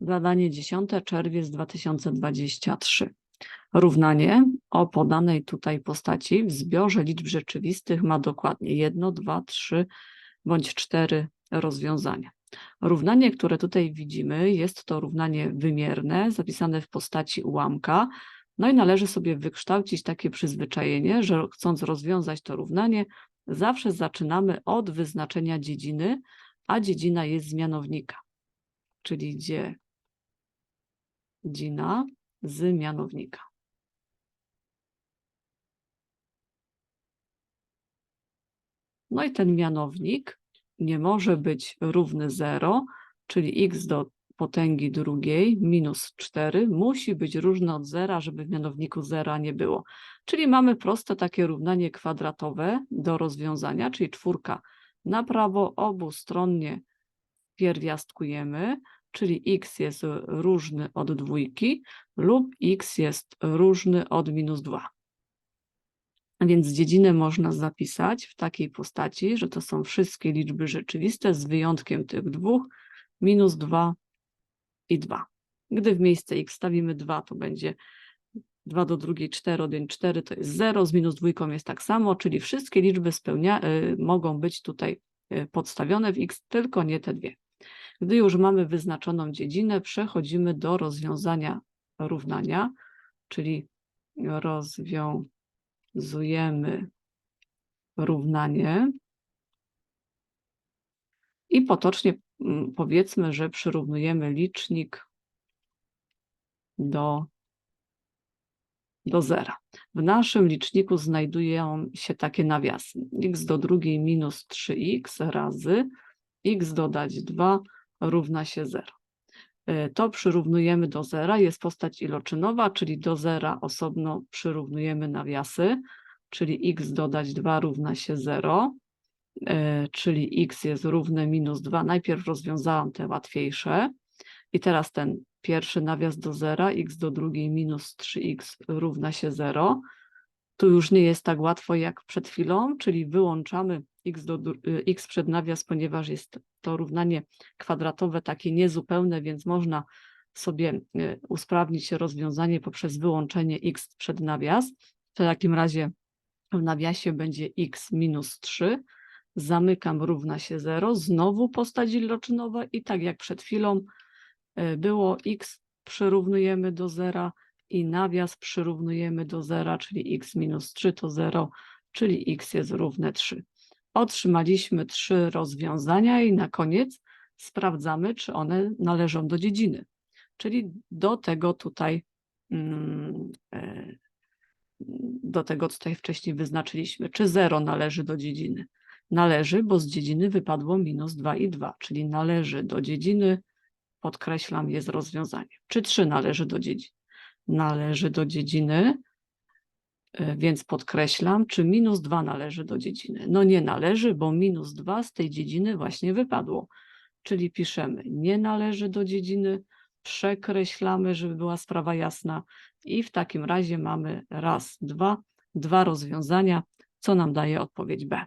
Zadanie 10, czerwiec 2023. Równanie o podanej tutaj postaci w zbiorze liczb rzeczywistych ma dokładnie 1, 2, 3 bądź 4 rozwiązania. Równanie, które tutaj widzimy, jest to równanie wymierne, zapisane w postaci ułamka. No i należy sobie wykształcić takie przyzwyczajenie, że chcąc rozwiązać to równanie, zawsze zaczynamy od wyznaczenia dziedziny, a dziedzina jest z mianownika, czyli dziedzina z mianownika. No i ten mianownik nie może być równy 0, czyli x do potęgi drugiej minus 4 musi być różny od zera, żeby w mianowniku zera nie było. Czyli mamy proste takie równanie kwadratowe do rozwiązania, czyli czwórka na prawo obustronnie pierwiastkujemy, czyli x jest różny od dwójki lub x jest różny od minus 2. Więc dziedzinę można zapisać w takiej postaci, że to są wszystkie liczby rzeczywiste z wyjątkiem tych dwóch, minus 2 i 2. Gdy w miejsce x stawimy 2, to będzie 2 do drugiej 4, od 1 4 to jest 0, z minus dwójką jest tak samo, czyli wszystkie liczby spełnia, y, mogą być tutaj y, podstawione w x, tylko nie te dwie. Gdy już mamy wyznaczoną dziedzinę, przechodzimy do rozwiązania równania, czyli rozwiązujemy równanie i potocznie mm, powiedzmy, że przyrównujemy licznik do, do zera. W naszym liczniku znajdują się takie nawiasy. x do drugiej minus 3x razy x dodać 2 równa się 0. Y, To przyrównujemy do zera, jest postać iloczynowa, czyli do zera osobno przyrównujemy nawiasy, czyli x dodać 2 równa się 0, y, czyli x jest równe minus 2. Najpierw rozwiązałam te łatwiejsze i teraz ten pierwszy nawias do zera, x do drugiej minus 3x równa się 0. Tu już nie jest tak łatwo jak przed chwilą, czyli wyłączamy x, do, y, x przed nawias, ponieważ jest to równanie kwadratowe takie niezupełne, więc można sobie y, usprawnić rozwiązanie poprzez wyłączenie x przed nawias. W takim razie w nawiasie będzie x minus 3, zamykam równa się 0, znowu postać iloczynowa i tak jak przed chwilą y, było x przyrównujemy do zera i nawias przyrównujemy do zera, czyli x minus 3 to 0, czyli x jest równe 3. Otrzymaliśmy trzy rozwiązania i na koniec sprawdzamy, czy one należą do dziedziny, czyli do tego tutaj, mm, e, do tego tutaj wcześniej wyznaczyliśmy, czy 0 należy do dziedziny. Należy, bo z dziedziny wypadło minus 2 i 2, czyli należy do dziedziny, podkreślam, jest rozwiązanie. Czy 3 należy do dziedziny? Należy do dziedziny, E, Więc podkreślam, czy minus 2 należy do dziedziny. No nie należy, bo minus 2 z tej dziedziny właśnie wypadło. Czyli piszemy nie należy do dziedziny, przekreślamy, żeby była sprawa jasna i w takim razie mamy raz, dwa, dwa rozwiązania, co nam daje odpowiedź B.